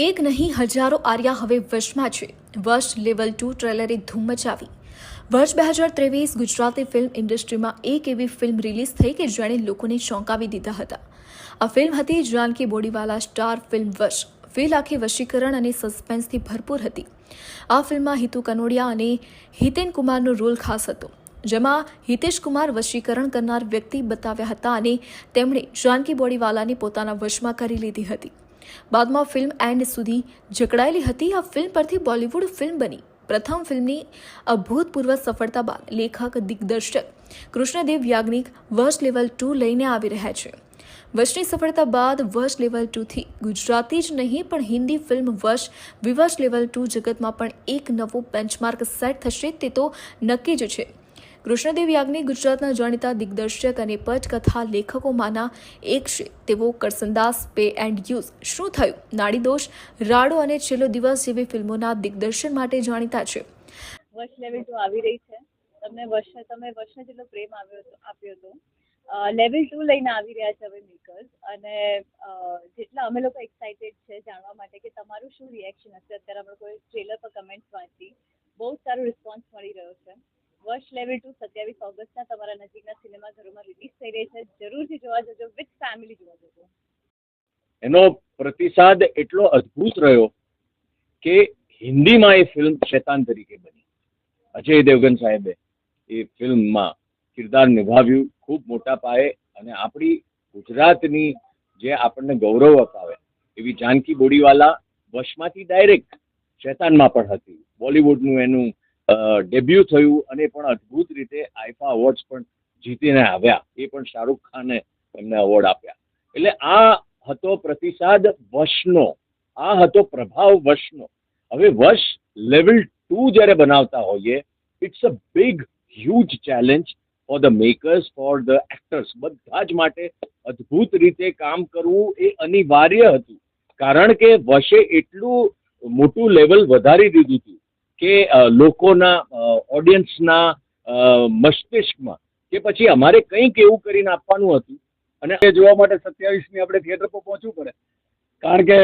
એક નહીં, હજારો આર્યા હવે વશમાં છે. વર્ષ લેવલ ટુ ટ્રેલરે ધૂમ મચાવી. વર્ષ બે હજાર ત્રેવીસ ગુજરાતી ફિલ્મ ઇન્ડસ્ટ્રીમાં એક એવી ફિલ્મ રિલીઝ થઈ કે જેણે લોકોને ચોંકાવી દીધા હતા. આ ફિલ્મ હતી Janki Bodiwala star film Vash film આખી વશીકરણ અને સસ્પેન્સથી ભરપૂર હતી. આ ફિલ્મમાં હિતુ કનોડિયા અને હિતેન કુમારનો રોલ ખાસ હતો, જેમાં હિતેશ કુમાર વશીકરણ કરનાર વ્યક્તિ બતાવ્યા હતા અને તેમણે જાનકી બોડીવાલાને પોતાના વશમાં કરી લીધી હતી. બાદમાં ફિલ્મ એન્ડ સુધી જકડાયેલી હતી. આ ફિલ્મ પરથી બોલિવૂડ ફિલ્મ બની. પ્રથમ ફિલ્મની અભૂતપૂર્વ સફળતા બાદ લેખક, દિગ્દર્શક કૃષ્ણદેવ યાજ્ઞિક વર્ષ લેવલ ટુ લઈને આવી રહ્યા છે. વર્ષની સફળતા બાદ વર્ષ લેવલ ટુથી ગુજરાતી જ નહીં, પણ હિન્દી ફિલ્મ વર્ષ વિવર્ષ લેવલ ટુ જગતમાં પણ એક નવો બેન્ચમાર્ક સેટ થશે તે તો નક્કી જ છે. કૃષ્ણદેવ યાજ્ઞિક ગુજરાતના જાણીતા દિગ્દર્શક અને પટકથા લેખકોમાંના એક છે તેઓ કરસનદાસ, પે એન્ડ યુઝ. શું થયું? નાડીદોષ રાડો અને છેલ્લો દિવસ જેવી ફિલ્મોના દિગ્દર્શન માટે જાણીતા છે. વર્ષ લેવલ ટુ આવી રહી છે. તમને વર્ષ, તમે વર્ષને જેટલો પ્રેમ આવ્યો હતો આપ્યો હતો લેવલ ટુ લઈને આવી રહ્યા છે હવે મેકર્સ અને જેટલા અમે લોકો એક્સાઇટેડ છે જાણવા માટે કે તમારું શું રિએક્શન હશે? અત્યારે અમે કોઈ ટ્રેલર પર કમેન્ટ્સ વાંચી બહુ સારો રિસ્પોન્સ મળી રહ્યો છે. વર્ષ લેવલ ટુ સત્યાવીસ ઓગસ્ટના તમારા નજીકના સિનેમાઘરોમાં રિલીઝ થઈ રહી છે. જરૂરથી જોવા જજો વિથ ફેમિલી જોવા જજો. એનો પ્રતિસાદ એટલો અદ્ભુત રહ્યો કે હિન્દીમાં એ ફિલ્મ શેતાન તરીકે બની. અજય દેવગન સાહેબે એ ફિલ્મમાં કિરદાર નિભાવ્યું ખૂબ મોટા પાયે અને આપણી ગુજરાતની જે આપણને ગૌરવ અપાવે એવી જાનકી બોડીવાલા વશમાંથી ડાયરેક્ટ શેતાનમાં પણ હતી. બોલિવૂડનું એનું ડેબ્યુ થયું અને પણ અદ્ભુત રીતે આઈફા અવોર્ડ્સ પણ જીતીને આવ્યા. એ પણ શાહરૂખ ખાને એમને અવોર્ડ આપ્યા. એટલે આ હતો પ્રતિસાદ વશનો આ હતો પ્રભાવ વશનો હવે વશ લેવલ ટુ જ્યારે બનાવતા હોઈએ it's a big huge challenge for the makers for the actors બધા જ માટે અદ્ભુત રીતે કામ કરવું એ અનિવાર્ય હતું. કારણ કે વશે એટલું મોટું લેવલ વધારી દીધું હતું. કે લોકોના ઓડિયન્સના મસ્તિષ્કમાં કે પછી અમારે કંઈક એવું કરીને આપવાનું હતું. અને એ જોવા માટે સત્યાવીસમી આપણે થિયેટર પર પહોંચવું પડે. કારણ કે,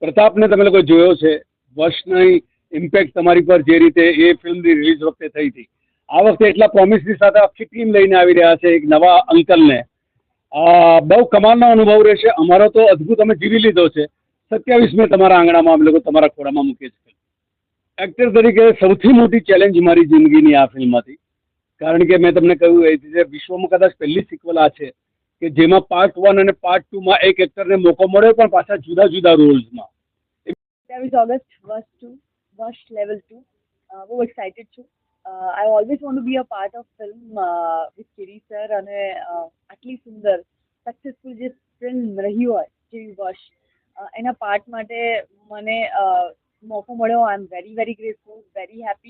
પ્રતાપને તમે લોકો જોયો છે, વર્ષની ઇમ્પેક્ટ તમારી પર જે રીતે એ ફિલ્મની રિલીઝ વખતે થઈ હતી. આ વખતે એટલા પ્રોમિસની સાથે આખી ટીમ લઈને આવી રહ્યા છે એક નવા અંકલને. બહુ કમાલનો અનુભવ રહેશે. અમારો તો અદ્ભુત અમે જીવી લીધો છે. સત્યાવીસમે તમારા આંગણામાં અમે લોકો તમારા ખોળામાં મૂકીએ છીએ. એક્ટર તરીકે સૌથી મોટી ચેલેન્જ મારી જિંદગીની આ ફિલ્મ હતી કારણ કે મેં તમને કહ્યું એ રીતે વિશ્વમાં કદાચ પહેલી સિક્વલ આ છે કે જેમાં પાર્ટ વન અને પાર્ટ ટુમાં એક એક્ટરને મોકો મળ્યો પણ પાછા જુદા જુદા રોલ્સમાં સત્યાવીસ ઓગસ્ટ વર્ષ ટુ વર્ષ લેવલ ટુ બહુ એક્સાઇટેડ છું. I always want be a part of film with Kiri sir અને આટલી સુંદર સક્સેસફુલ જે ફિલ્મ રહી હોય જેવી વર્ષ એના પાર્ટ માટે મને અ, મોકો મળ્યો. I am very very grateful very happy